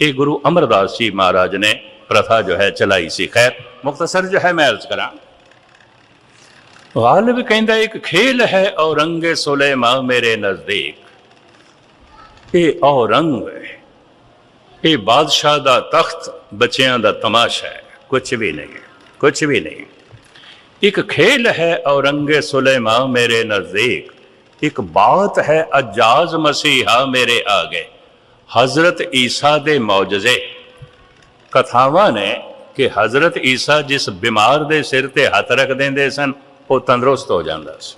ਇਹ ਗੁਰੂ ਅਮਰਦਾਸ ਜੀ ਮਹਾਰਾਜ ਨੇ ਪ੍ਰਥਾ ਜੋ ਹੈ ਚਲਾਈ ਸੀ। ਖੈਰ ਮੁਖਤਸਰ ਜੋ ਹੈ, ਮੈਂ ਅਰਜ਼ ਕਰਾਂ। ਗਾਲਿਬ ਕਹਿੰਦਾ, ਇੱਕ ਖੇਲ ਹੈ ਔਰੰਗੇ ਸੁਲੇਮਾ ਮੇਰੇ ਨਜ਼ਦੀਕ। ਇਹ ਔਰੰਗ ਇਹ ਬਾਦਸ਼ਾਹ ਦਾ ਤਖਤ, ਬੱਚਿਆਂ ਦਾ ਤਮਾਸ਼ਾ ਹੈ। ਕੁਝ ਵੀ ਨਹੀਂ ਕੁਝ ਵੀ ਨਹੀਂ। ਇੱਕ ਖੇਲ ਹੈ ਔਰੰਗੇ ਸੁਲੇਮਾ ਮੇਰੇ ਨਜ਼ਦੀਕ। ਇੱਕ ਬਾਤ ਹੈ ਅਜਾਜ਼ ਮਸੀਹਾ ਮੇਰੇ ਗਏ ਹਜ਼ਰਤ ਈਸਾ ਦੇ ਮੌਜਜ਼ੇ। ਕਥਾਵਾਂ ਨੇ ਕਿ ਹਜ਼ਰਤ ਈਸਾ ਜਿਸ ਬਿਮਾਰ ਦੇ ਸਿਰ ਤੇ ਹੱਥ ਰੱਖ ਦਿੰਦੇ ਸਨ, ਉਹ ਤੰਦਰੁਸਤ ਹੋ ਜਾਂਦਾ ਸੀ।